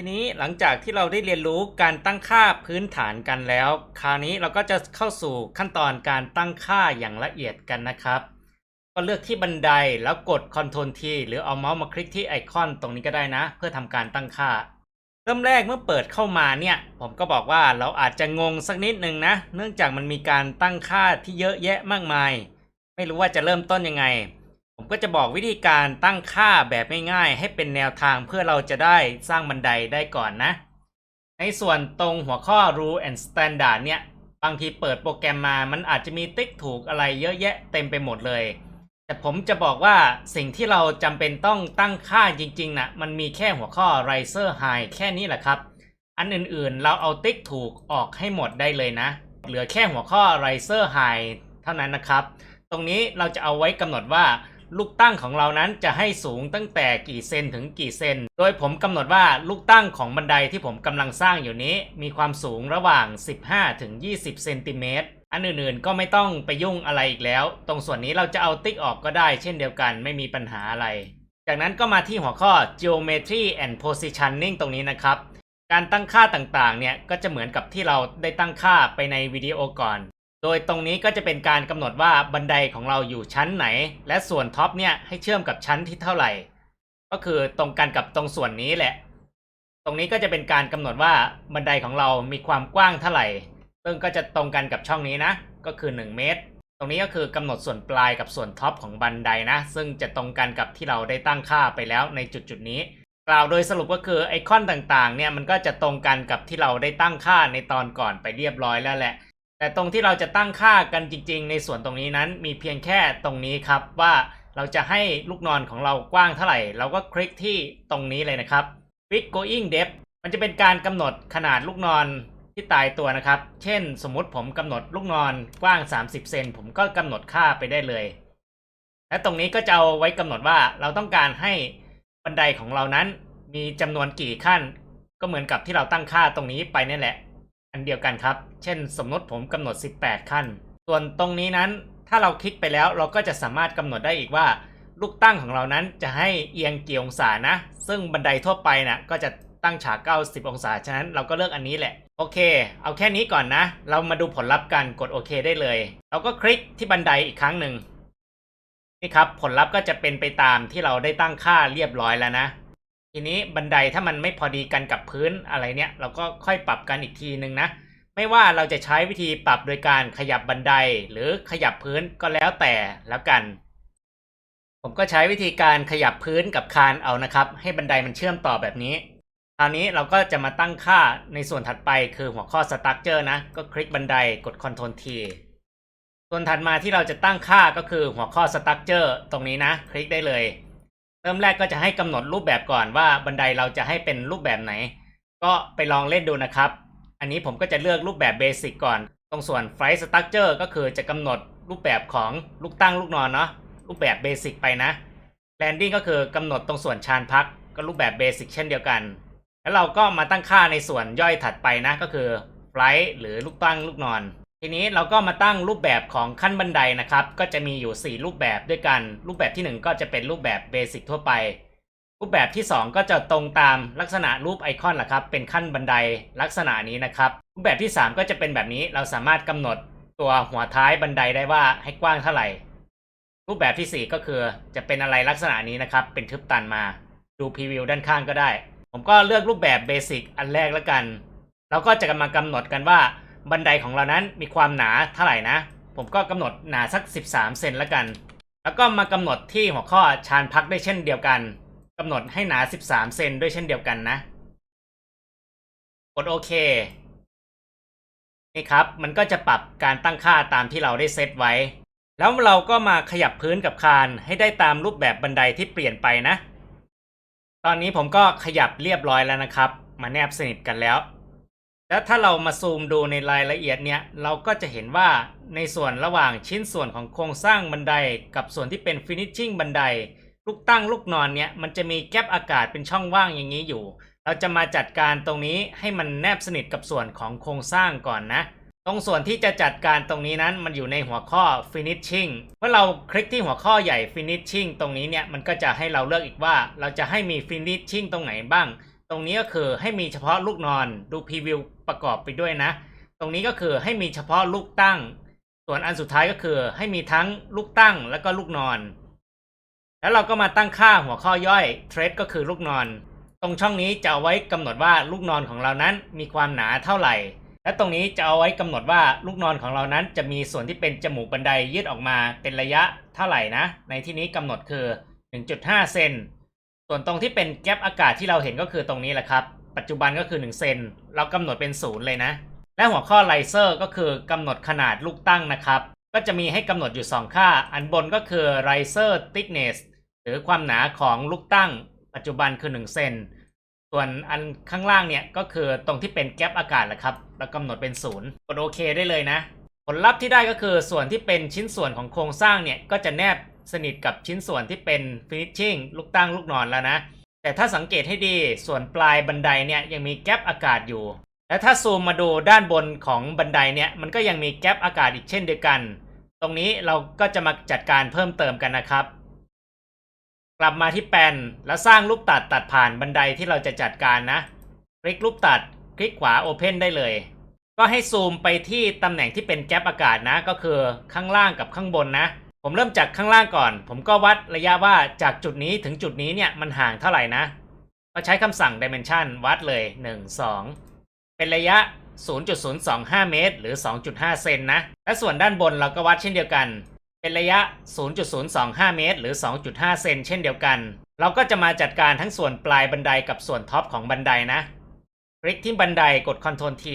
ทีนี้หลังจากที่เราได้เรียนรู้การตั้งค่าพื้นฐานกันแล้ว คราวนี้เราก็จะเข้าสู่ขั้นตอนการตั้งค่าอย่างละเอียดกันนะครับ ก็เลือกที่บันไดแล้วกด Ctrl T หรือเอาเมาส์มาคลิกที่ไอคอนตรงนี้ก็ได้นะ เพื่อทำการตั้งค่า เริ่มแรกเมื่อเปิดเข้ามาเนี่ย ผมก็บอกว่าเราอาจจะงงสักนิดนึงนะ เนื่องจากมันมีการตั้งค่าที่เยอะแยะมากมาย ไม่รู้ว่าจะเริ่มต้นยังไง ผมก็จะบอกวิธีการตั้งค่าแบบง่ายๆ ให้เป็นแนวทางเพื่อเราจะได้สร้างบันไดได้ก่อนนะ ในส่วนตรงหัวข้อ rule and standard เนี่ย บางทีเปิดโปรแกรมมา มันอาจจะมีติ๊กถูกอะไรเยอะแยะเต็มไปหมดเลย แต่ผมจะบอกว่าสิ่งที่เราจำเป็นต้องตั้งค่าจริงๆนะ่ะ มันมีแค่หัวข้อ riser high แค่นี้แหละครับ อันอื่นๆเราเอาติ๊กถูกออกให้หมดได้เลยนะ เหลือแค่หัวข้อ riser high เท่านั้นนะครับ ตรงนี้เราจะเอาไว้กำหนดว่า ลูกตั้งของเรานั้นจะให้สูงตั้งแต่กี่เซนถึงกี่เซน โดยผมกำหนดว่าลูกตั้งของบันไดที่ผมกำลังสร้างอยู่นี้ มีความสูงระหว่าง 15ถึง20เซนติเมตรอันอื่นๆก็ไม่ต้องไปยุ่งอะไรอีกแล้ว ตรงส่วนนี้เราจะเอาติ๊กออกก็ได้ เช่นเดียวกันไม่มีปัญหาอะไร จากนั้นก็มาที่หัวข้อ geometry and positioning ตรงนี้นะครับ การตั้งค่าต่างๆ เนี่ยก็จะเหมือนกับที่เราได้ตั้งค่าไปในวิดีโอก่อน โดยตรงนี้ก็จะเป็นการกำหนดว่าบันไดของเราอยู่ชั้นไหน และส่วนท็อปเนี่ยให้เชื่อมกับชั้นที่เท่าไหร่ ก็คือตรงกันกับตรงส่วนนี้แหละ ตรงนี้ก็จะเป็นการกำหนดว่าบันไดของเรามีความกว้างเท่าไหร่ ซึ่งก็จะตรงกันกับช่องนี้นะ ก็คือ 1 เมตร ตรงนี้ก็คือกำหนดส่วนปลายกับส่วนท็อปของบันไดนะ ซึ่งจะตรงกันกับที่เราได้ตั้งค่าไปแล้วในจุดจุดนี้กล่าวโดยสรุปก็คือไอคอนต่างๆเนี่ยมันก็จะตรงกันกับที่เราได้ตั้งค่าในตอนก่อนไปเรียบร้อยแล้วแหละ แต่ตรงที่เราจะตั้งค่ากันจริง ๆ ในส่วนตรงนี้นั้นมีเพียงแค่ตรงนี้ครับว่าเราจะให้ลูกนอนของเรากว้างเท่าไหร่ เราก็คลิกที่ตรงนี้เลยนะครับ Quick Going Depth มันจะเป็นการกำหนดขนาดลูกนอนที่ตายตัวนะครับ เช่น สมมติผมกำหนดลูกนอนกว้าง 30 เซนผมก็กำหนดค่าไปได้เลย และตรงนี้ก็จะเอาไว้กำหนดว่าเราต้องการให้บันไดของเรานั้นมีจำนวนกี่ขั้น ก็เหมือนกับที่เราตั้งค่าตรงนี้ไปนี่แหละ อันเดียวกันครับ เช่น สมมติผมกำหนด 18 ขั้น ส่วนตรงนี้นั้นถ้าเราคลิกไปแล้วเราก็จะสามารถกำหนดได้อีกว่า ลูกตั้งของเรานั้นจะให้เอียงกี่องศานะ ซึ่งบันไดทั่วไปนะ่ะก็จะตั้งฉาก90 องศา ฉะนั้นเราก็เลือกอันนี้แหละ โอเค เอาแค่นี้ก่อนนะ เรามาดูผลลัพธ์กัน กดโอเคได้เลย เราก็คลิกที่บันไดอีกครั้งหนึ่งนี่ครับ ผลลัพธ์ก็จะเป็นไปตามที่เราได้ตั้งค่าเรียบร้อยแล้วนะ ทีนี้บันไดถ้ามันไม่พอดีกันกับพื้นอะไรเนี่ย เราก็ค่อยปรับกันอีกทีนึงนะ ไม่ว่าเราจะใช้วิธีปรับโดยการขยับบันไดหรือขยับพื้นก็แล้วแต่แล้วกัน ผมก็ใช้วิธีการขยับพื้นกับคานเอานะครับ ให้บันไดมันเชื่อมต่อแบบนี้คราวนี้เราก็จะมาตั้งค่าในส่วนถัดไปคือหัวข้อ structure นะ ก็คลิกบันไดกด Ctrl T ส่วนถัดมาที่เราจะตั้งค่าก็คือหัวข้อ structure ตรงนี้นะ คลิกได้เลย ริ่มแรกก็จะให้กำหนดรูปแบบก่อนว่าบันไดเราจะให้เป็นรูปแบบไหน ก็ไปลองเล่นดูนะครับ อันนี้ผมก็จะเลือกรูปแบบเบสิกก่อน ตรงส่วน Flight Structure ก็คือจะกำหนดรูปแบบของลูกตั้งลูกนอนเนาะรูปแบบเบสิกไปนะ Landing ก็คือกำหนดตรงส่วนชานพักก็รูปแบบเบสิกเช่นเดียวกัน แล้วเราก็มาตั้งค่าในส่วนย่อยถัดไปนะก็คือ Flight หรือลูกตั้งลูกนอน ทีนี้เราก็มาตั้งรูปแบบของขั้นบันไดนะครับ ก็จะมีอยู่ 4 รูปแบบด้วยกัน รูปแบบที่ 1 ก็จะเป็นรูปแบบเบสิกทั่วไป รูปแบบที่ 2 ก็จะตรงตามลักษณะรูปไอคอนแหละครับ เป็นขั้นบันไดลักษณะนี้นะครับ รูปแบบที่ 3 ก็จะเป็นแบบนี้ เราสามารถกำหนดตัวหัวท้ายบันไดได้ว่าให้กว้างเท่าไหร่ รูปแบบที่ 4 ก็คือจะเป็นอะไรลักษณะนี้นะครับ เป็นทึบตันมา ดูพรีวิวด้านข้างก็ได้ ผมก็เลือกรูปแบบเบสิกอันแรกแล้วกัน เราก็จะมากำหนดกันว่า บันไดของเรานั้นมีความหนาเท่าไหร่นะ ผมก็กำหนดหนาสัก 13 เซนแล้วกัน แล้วก็มากำหนดที่หัวข้อชานพักได้เช่นเดียวกันกำหนดให้หนา 13 เซนด้วยเช่นเดียวกันนะ กดโอเค นี่ครับ มันก็จะปรับการตั้งค่าตามที่เราได้เซตไว้ แล้วเราก็มาขยับพื้นกับคานให้ได้ตามรูปแบบบันไดที่เปลี่ยนไปนะ ตอนนี้ผมก็ขยับเรียบร้อยแล้วนะครับ มาแนบสนิทกันแล้ว แล้วถ้าเรามาซูมดูในรายละเอียดเนี่ยเราก็จะเห็นว่าในส่วนระหว่างชิ้นส่วนของโครงสร้างบันได กับส่วนที่เป็นฟินิชชิ่งบันได ลูกตั้งลูกนอนเนี่ยมันจะมีแกลบอากาศเป็นช่องว่างอย่างนี้อยู่ เราจะมาจัดการตรงนี้ให้มันแนบสนิทกับส่วนของโครงสร้างก่อนนะตรงส่วนที่จะจัดการตรงนี้นั้นมันอยู่ในหัวข้อ finishing เมื่อเราคลิกที่หัวข้อใหญ่ finishing ตรงนี้เนี่ยมันก็จะให้เราเลือกอีกว่า เราจะให้มี finishing ตรงไหนบ้าง ตรงนี้ก็คือให้มีเฉพาะลูกนอนดูพรีวิว ประกอบไปด้วยนะ ตรงนี้ก็คือให้มีเฉพาะลูกตั้ง ส่วนอันสุดท้ายก็คือ ให้มีทั้งลูกตั้งแล้วก็ลูกนอน แล้วเราก็มาตั้งค่าหัวข้อย่อยเทรดก็คือลูกนอน ตรงช่องนี้จะเอาไว้กำหนดว่าลูกนอนของเรานั้นมีความหนาเท่าไหร่ และตรงนี้จะเอาไว้กำหนดว่าลูกนอนของเรานั้น จะมีส่วนที่เป็นจมูกบันไดยืดออกมาเป็นระยะเท่าไหร่นะ ในที่นี้กำหนดคือ 1.5 เซนส่วนตรงที่เป็นแก๊ปอากาศที่เราเห็นก็คือตรงนี้แหละครับ ปัจจุบันก็คือ 1 เซนเรากำหนดเป็นศูนย์เลยนะ และหัวข้อไลเซอร์ก็คือกำหนดขนาดลูกตั้งนะครับ ก็จะมีให้กำหนดอยู่ 2 ค่า อันบนก็คือ riser thickness หรือความหนาของลูกตั้ง ปัจจุบันคือ 1 เซนส่วนอันข้างล่างเนี่ยก็คือตรงที่เป็นแก๊ปอากาศแหละครับเรากำหนดเป็นศูนย์กดโอเคได้เลยนะ ผลลัพธ์ที่ได้ก็คือส่วนที่เป็นชิ้นส่วนของโครงสร้างเนี่ยก็จะแนบสนิทกับชิ้นส่วนที่เป็น finishing ลูกตั้งลูกนอนแล้วนะ แต่ถ้าสังเกตให้ดีส่วนปลายบันไดเนี่ยยังมีแก๊ปอากาศอยู่ และถ้าซูมมาดูด้านบนของบันไดเนี่ยมันก็ยังมีแก๊ปอากาศอีกเช่นเดียวกัน ตรงนี้เราก็จะมาจัดการเพิ่มเติมกันนะครับ กลับมาที่แปนแล้วสร้างรูปตัดตัดผ่านบันไดที่เราจะจัดการนะ คลิกรูปตัด คลิกขวา Open ได้เลย ก็ให้ซูมไปที่ตำแหน่งที่เป็นแก๊ปอากาศนะก็คือข้างล่างกับข้างบนนะ ผมเริ่มจากข้างล่างก่อน ผมก็วัดระยะว่าจากจุดนี้ถึงจุดนี้เนี่ยมันห่างเท่าไหร่นะก็ใช้คำสั่ง dimension วัดเลย 1 2 เป็นระยะ 0.025 เมตร หรือ 2.5 เซนนะ และส่วนด้านบนเราก็วัดเช่นเดียวกัน เป็นระยะ 0.025 เมตร หรือ 2.5 เซนเช่นเดียวกัน เราก็จะมาจัดการทั้งส่วนปลายบันไดกับส่วนท็อปของบันไดนะ คลิกที่บันไดกด Ctrl T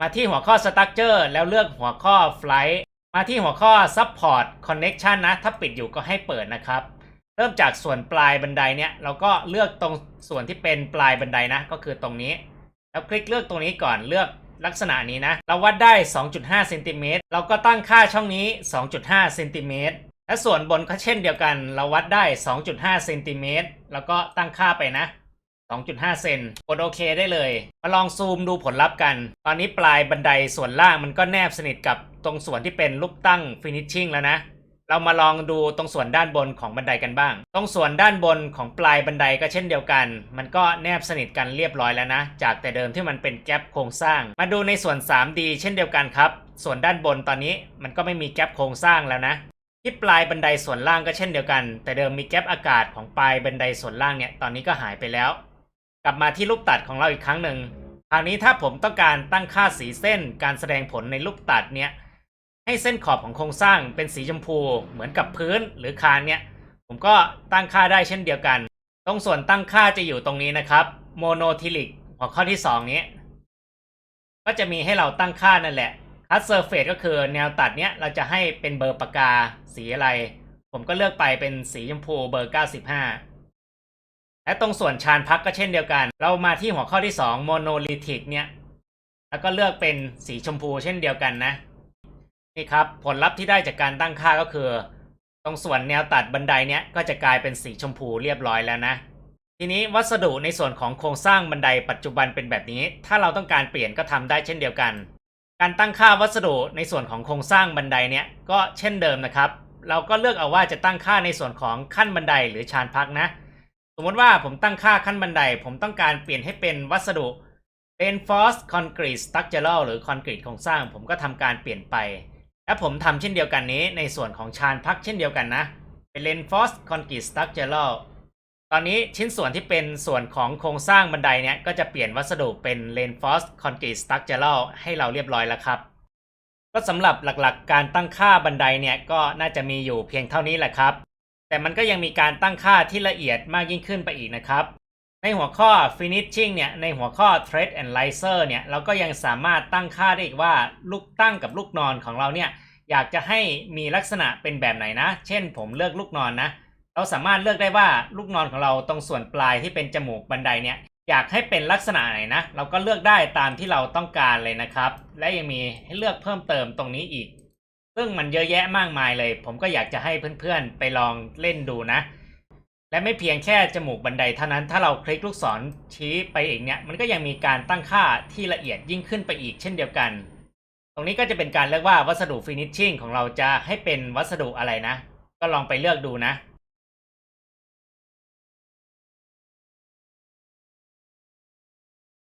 มาที่หัวข้อ Structure แล้วเลือกหัวข้อ Flight มาที่หัวข้อ Support Connection นะ ถ้าปิดอยู่ก็ให้เปิดนะครับ เริ่มจากส่วนปลายบันไดเนี่ยเราก็เลือกตรงส่วนที่เป็นปลายบันไดนะ ก็คือตรงนี้ แล้วคลิกเลือกตรงนี้ก่อนเลือกลักษณะนี้นะ เราวัดได้ 2.5เซนติเมตรเราก็ตั้งค่าช่องนี้ 2.5เซนติเมตรและส่วนบนก็เช่นเดียวกัน เราวัดได้ 2.5เซนติเมตรแล้วก็ตั้งค่าไปนะ 2.5 เซนกดโอเคได้เลย มาลองซูมดูผลลัพธ์กัน ตอนนี้ปลายบันไดส่วนล่างมันก็แนบสนิทกับตรงส่วนที่เป็นรูปตั้ง finishing แล้วนะ เรามาลองดูตรงส่วนด้านบนของบันไดกันบ้าง ตรงส่วนด้านบนของปลายบันไดก็เช่นเดียวกัน มันก็แนบสนิทกันเรียบร้อยแล้วนะ จากแต่เดิมที่มันเป็นแกลบโครงสร้าง มาดูในส่วน 3D เช่นเดียวกันครับ ส่วนด้านบนตอนนี้มันก็ไม่มีแกลบโครงสร้างแล้วนะที่ปลายบันไดส่วนล่างก็เช่นเดียวกัน แต่เดิมมีแกลบอากาศของปลายบันไดส่วนล่างเนี่ย ตอนนี้ก็หายไปแล้ว ลับมาที่รูปตัดของเราอีกครั้งหนึ่งคราวนี้ถ้าผมต้องการตั้งค่าสีเส้นการแสดงผลในรูปตัดเนี่ยให้เส้นขอบของโครงสร้างเป็นสีชมพูเหมือนกับพื้นหรือคานเนี่ยผมก็ตั้งค่าได้เช่นเดียวกัน ตรงส่วนตั้งค่าจะอยู่ตรงนี้นะครับโมโนทิลิกหัวข้อที่ 2 นี้ ก็จะมีให้เราตั้งค่านั่นแหละคัสเซอร์เฟสก็คือแนวตัดเนี้ยเราจะให้เป็นเบอร์ปากกาสีอะไร ผมก็เลือกไปเป็นสีชมพูเบอร์ 95 และตรงส่วนชานพักก็เช่นเดียวกัน เรามาที่หัวข้อที่2โมโนลิทิกเนี่ย แล้วก็เลือกเป็นสีชมพูเช่นเดียวกันนะ นี่ครับ ผลลัพธ์ที่ได้จากการตั้งค่าก็คือ ตรงส่วนแนวตัดบันไดเนี้ยก็จะกลายเป็นสีชมพูเรียบร้อยแล้วนะ ทีนี้วัสดุในส่วนของโครงสร้างบันไดปัจจุบันเป็นแบบนี้ ถ้าเราต้องการเปลี่ยนก็ทำได้เช่นเดียวกัน การตั้งค่าวัสดุในส่วนของโครงสร้างบันไดเนี้ยก็เช่นเดิมนะครับ เราก็เลือกเอาว่าจะตั้งค่าในส่วนของขั้นบันไดหรือชานพักนะ มมติว่าผมตั้งค่าขั้นบันได ผมต้องการเปลี่ยนให้เป็นวัสดุ reinforced concrete structural หรือคอนกรีตโครงสร้าง ผมก็ทำการเปลี่ยนไป และผมทำเช่นเดียวกันนี้ในส่วนของชานพักเช่นเดียวกันนะ เป็น reinforced concrete structural ตอนนี้ชิ้นส่วนที่เป็นส่วนของโครงสร้างบันไดเนี่ยก็จะเปลี่ยนวัสดุเป็น reinforced concrete structural ให้เราเรียบร้อยแล้วครับ ก็สำหรับหลักๆการตั้งค่าบันไดเนี่ยก็น่าจะมีอยู่เพียงเท่านี้แหละครับ แต่มันก็ยังมีการตั้งค่าที่ละเอียดมากยิ่งขึ้นไปอีกนะครับ ในหัวข้อ finishing เนี่ย ในหัวข้อ thread and riser เนี่ย เราก็ยังสามารถตั้งค่าได้อีกว่าลูกตั้งกับลูกนอนของเราเนี่ย อยากจะให้มีลักษณะเป็นแบบไหนนะ เช่นผมเลือกลูกนอนนะ เราสามารถเลือกได้ว่าลูกนอนของเราตรงส่วนปลายที่เป็นจมูกบันไดเนี่ย อยากให้เป็นลักษณะไหนนะ เราก็เลือกได้ตามที่เราต้องการเลยนะครับ และยังมีให้เลือกเพิ่มเติมตรงนี้อีก ซึ่งมันเยอะแยะมากมายเลย ผมก็อยากจะให้เพื่อนๆไปลองเล่นดูนะ และไม่เพียงแค่จมูกบันไดเท่านั้น ถ้าเราคลิกลูกศรชี้ไปอีกเนี่ยมันก็ยังมีการตั้งค่าที่ละเอียดยิ่งขึ้นไปอีกเช่นเดียวกัน ตรงนี้ก็จะเป็นการเลือกว่าวัสดุฟินิชชิ่งของเราจะให้เป็นวัสดุอะไรนะ ก็ลองไปเลือกดูนะ